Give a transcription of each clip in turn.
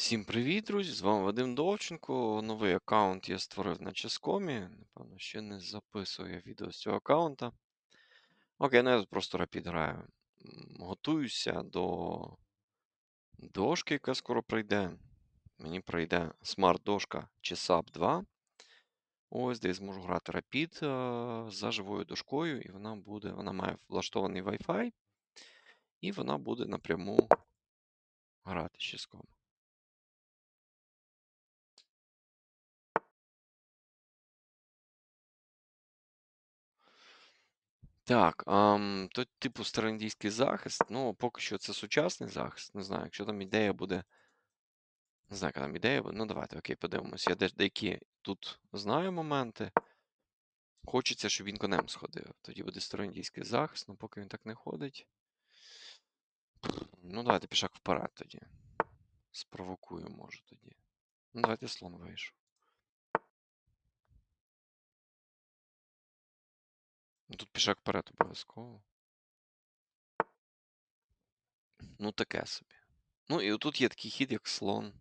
Всім привіт, друзі! З вами Вадим Довченко. Новий аккаунт я створив на Ческомі. Напевно, ще не записую я відео з цього аккаунта. Окей, ну я просто рапід граю. Готуюся до дошки, яка скоро прийде. Мені прийде смарт-дошка SAP 2. Ось де я зможу грати рапід за живою дошкою, і вона буде, вона має влаштований Wi-Fi, і вона буде напряму грати з Ческом. Так, ам, то, типу, староіндійський захист. Ну, поки що це сучасний захист. Не знаю, якщо там ідея буде. Не знаю, яка там ідея буде. Ну, давайте, окей, подивимось. Я де- деякі тут знаю моменти. Хочеться, щоб він конем сходив. Тоді буде староіндійський захист, ну поки він так не ходить. Ну, давайте пішак вперед тоді. Спровокую, може тоді. Ну, давайте слон вийшов. Ну, тут пішак вперед обов'язково. Ну, таке собі. Ну, і отут є такий хід, як слон.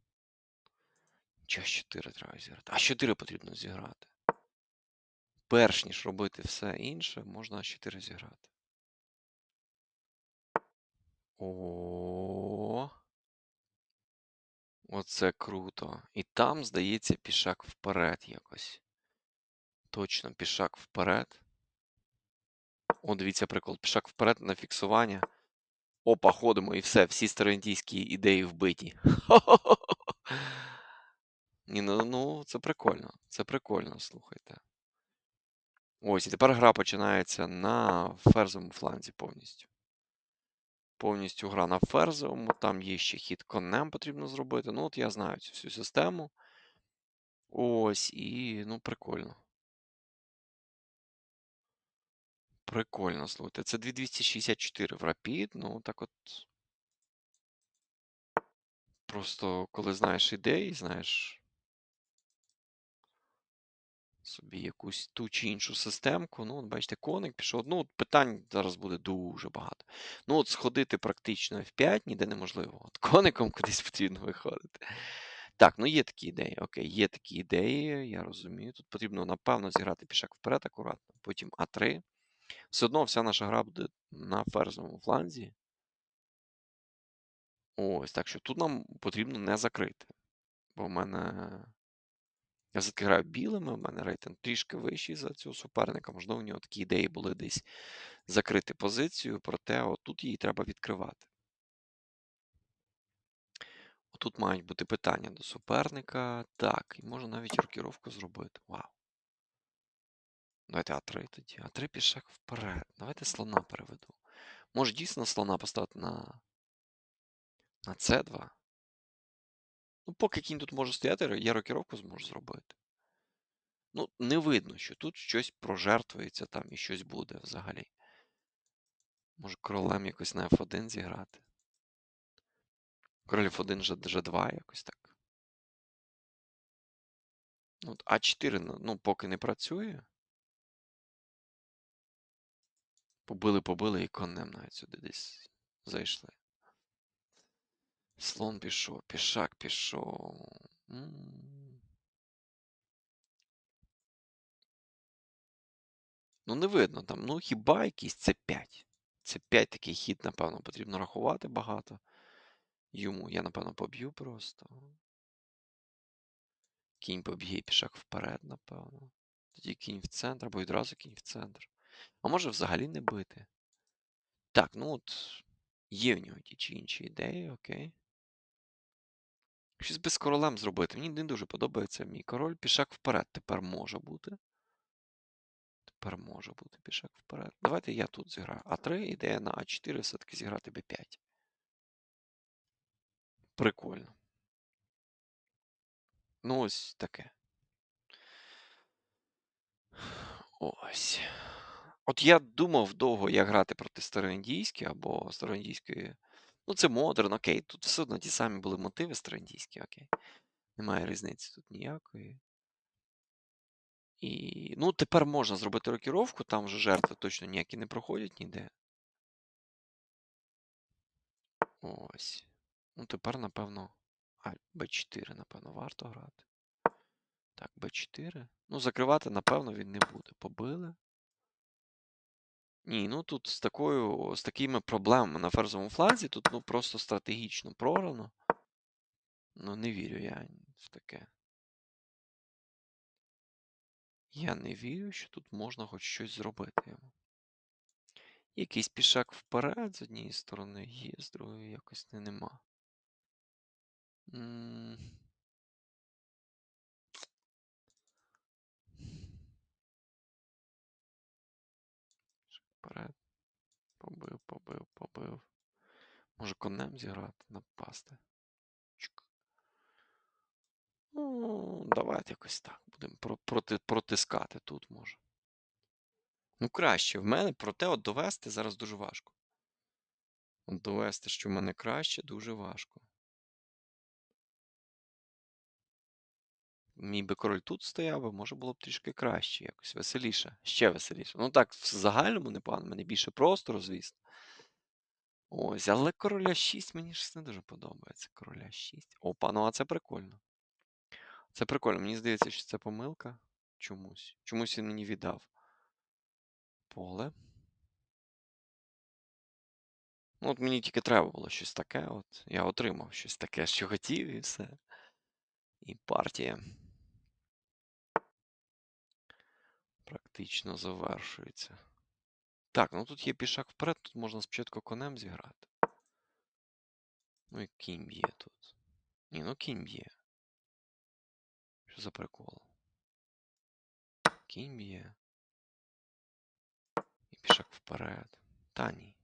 Час 4 треба зіграти. А 4 потрібно зіграти. Перш ніж робити все інше, можна 4 зіграти. О. Оце круто. І там, здається, пішак вперед якось. Точно, пішак вперед. О, дивіться прикол. Пішак вперед на фіксування. Опа, ходимо і все, всі староіндійські ідеї вбиті. Ні, ну, ну, це прикольно. Це прикольно, слухайте. Ось, і тепер гра починається на ферзовому фланзі повністю. Повністю гра на ферзовому, там є ще хід конем потрібно зробити. Ну, от я знаю цю всю систему. Ось, і ну, прикольно. Прикольно, слухайте. Це 2264 в Rapid, ну так от. Просто коли знаєш ідеї, знаєш собі якусь ту чи іншу системку. Ну, от бачите, коник пішов. Ну, от питань зараз буде дуже багато. Ну, от сходити практично F5 ніде неможливо. От коником кудись потрібно виходити. Так, ну є такі ідеї. Окей, є такі ідеї, я розумію. Тут потрібно, напевно, зіграти пішак вперед акуратно, потім А3. Все одно вся наша гра буде на ферзовому фланзі. Ось, так що тут нам потрібно не закрити. Бо в мене. Я все-таки граю білими, в мене рейтинг трішки вищий за цього суперника. Можливо, у нього такі ідеї були десь закрити позицію, проте отут її треба відкривати. Отут мають бути питання до суперника. Так, і можна навіть рокіровку зробити. Вау. Давайте А3 тоді. А3 пішак вперед. Давайте слона переведу. Може дійсно слона поставити на на С2. Ну, поки кінь тут може стояти, я рокіровку зможу зробити. Ну, не видно, що тут щось прожертвується там і щось буде взагалі. Може, королем якось на F1 зіграти. Король F1 G2 якось так. Ну, от А4, ну, поки не працює. Побили, побили і конем навіть сюди десь зайшли. Слон пішов, пішак пішов. Ну, не видно там. Ну, хіба якийсь це 5. Це 5 такий хід, напевно, потрібно рахувати багато. Йому я, напевно, поб'ю просто. Кінь поб'є і пішак вперед, напевно. Тоді кінь в центр, або відразу кінь в центр. А може взагалі не бити. Так, ну от є в нього ті чи інші ідеї, окей. Щось без королем зробити. Мені не дуже подобається мій король. Пішак вперед тепер може бути. Тепер може бути пішак вперед. Давайте я тут зіграю. А3, ідея на А4 все-таки зіграти Б5. Прикольно. Ну, ось таке. Ось. От я думав довго, як грати проти староіндійської або староіндійської. Ну, це модерн, окей. Тут все одно ті самі були мотиви староіндійські, окей. Немає різниці тут ніякої. І. Ну, тепер можна зробити рокіровку, там вже жертви точно ніякі не проходять ніде. Ось. Ну, тепер, напевно. А, Б4, напевно, варто грати. Так, Б4. Ну, закривати, напевно, він не буде. Побили. Ні, ну тут з такою, з такими проблемами на ферзовому фланзі, тут ну просто стратегічно програно. Ну, не вірю я в таке. Я не вірю, що тут можна хоч щось зробити йому. Якийсь пішак вперед з однієї сторони є, з другої якось не нема. Вперед. Побив, побив, побив. Може конем зіграти, напасти. Ну, давайте якось так. Будемо проти, протискати тут може. Ну, краще в мене, проте от довести зараз дуже важко. От довести, що в мене краще, дуже важко. Мій би король тут стояв, би, може було б трішки краще, якось веселіше, ще веселіше. Ну так, в загальному непогано, мене більше простору, звісно. Ось, але короля 6 мені щось не дуже подобається. Короля 6. Опа, ну а це прикольно. Це прикольно. Мені здається, що це помилка. Чомусь. Чомусь він мені віддав. Поле. Ну, от мені тільки треба було щось таке. От я отримав щось таке, що хотів, і все. І партія практично завершується. Так, ну тут є пішак вперед, тут можна спочатку конем зіграти. Ну і кінь б'є тут. Ні, ну кінь б'є. Що за прикол? Кінь б'є. І пішак вперед. Та ні.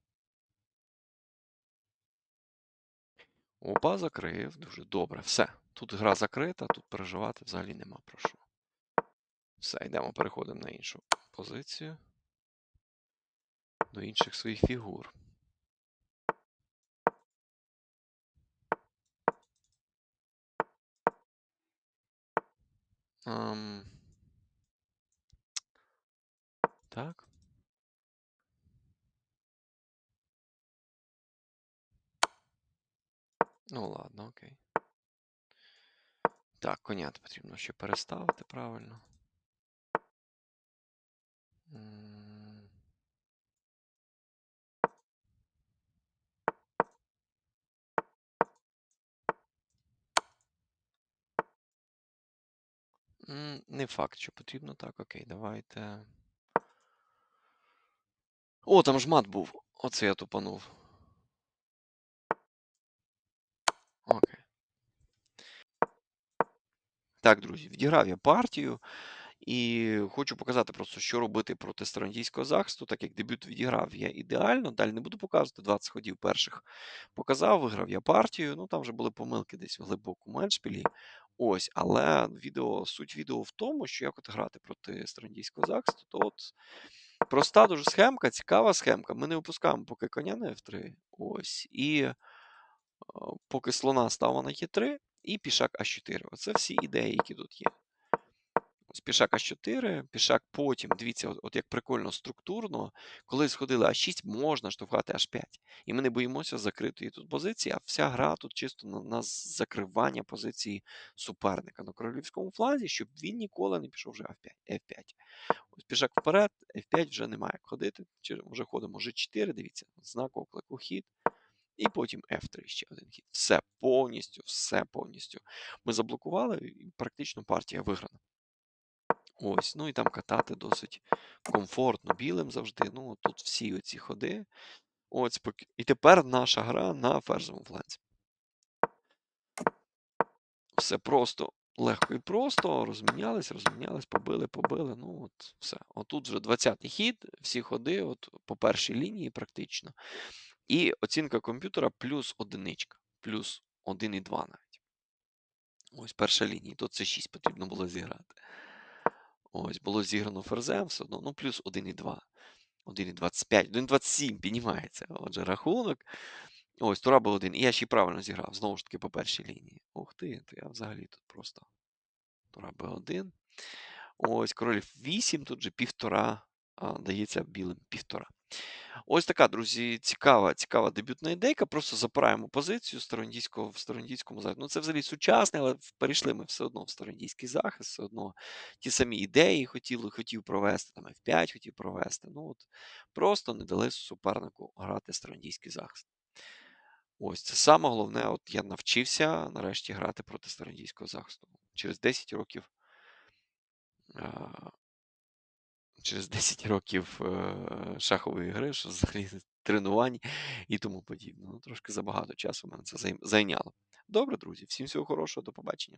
Опа, закрив. Дуже добре. Все. Тут гра закрита, тут переживати взагалі нема про що. Все, йдемо, переходимо на іншу позицію. До інших своїх фігур. Ам... Так. Ну, ладно, окей. Так, конят потрібно ще переставити правильно. Не факт, що потрібно так. Окей, давайте. О, там ж мат був. Оце я тупанув. Окей. Так, друзі, відіграв я партію. І хочу показати просто, що робити проти старандійського захисту, так як дебют відіграв я ідеально. Далі не буду показувати 20 ходів перших. Показав, виграв я партію. Ну там вже були помилки десь в глибокому еншпілі. Ось, але відео, суть відео в тому, що як от грати проти старандійського захисту, то от проста дуже схемка, цікава схемка. Ми не випускаємо поки коня на F3. Ось. І е, поки слона ставимо на Е3 і пішак А4. Оце всі ідеї, які тут є. Пішак А4, пішак потім, дивіться, от, от як прикольно структурно, коли сходили А6, можна штовхати H5. І ми не боїмося закритої тут позиції, а вся гра тут чисто на, на закривання позиції суперника на королівському фланзі, щоб він ніколи не пішов вже F5. F5. Ось пішак вперед, F5 вже немає як ходити. Вже ходимо G4, дивіться, знак оклику хід. І потім F3 ще один хід. Все повністю, все повністю. Ми заблокували, і практично партія виграна. Ось, ну і там катати досить комфортно білим завжди. Ну, тут всі оці ходи. Ось, І тепер наша гра на ферзовому фланзі. Все просто, легко і просто. Розмінялись, розмінялись, побили, побили. Ну, от все. Отут вже 20-й хід, всі ходи, от по першій лінії практично. І оцінка комп'ютера плюс одиничка, плюс 1,2 навіть. Ось перша лінія. Тут це 6 потрібно було зіграти. Ось, було зіграно ферзем все одно, ну, плюс 1,2. 1,25, 1,27 піднімається. Отже, рахунок. Ось, тура був один. І я ще й правильно зіграв. Знову ж таки, по першій лінії. Ух ти, то я взагалі тут просто. Тура Б1. Ось, король 8, тут же півтора. А, дається білим півтора. Ось така, друзі, цікава цікава дебютна ідейка. Просто забираємо позицію староіндійського в староіндійському захисті. Ну, це взагалі сучасне, але перейшли ми все одно в староіндійський захист, все одно ті самі ідеї хотіли хотів провести, там F5 хотів провести. Ну, от просто не дали супернику грати староіндійський захист. Ось це саме головне. От я навчився нарешті грати проти староіндійського захисту. Через 10 років через 10 років е, шахової гри, що взагалі тренувань і тому подібне. Ну, трошки забагато часу мене це зайняло. Добре, друзі, всім всього хорошого, до побачення.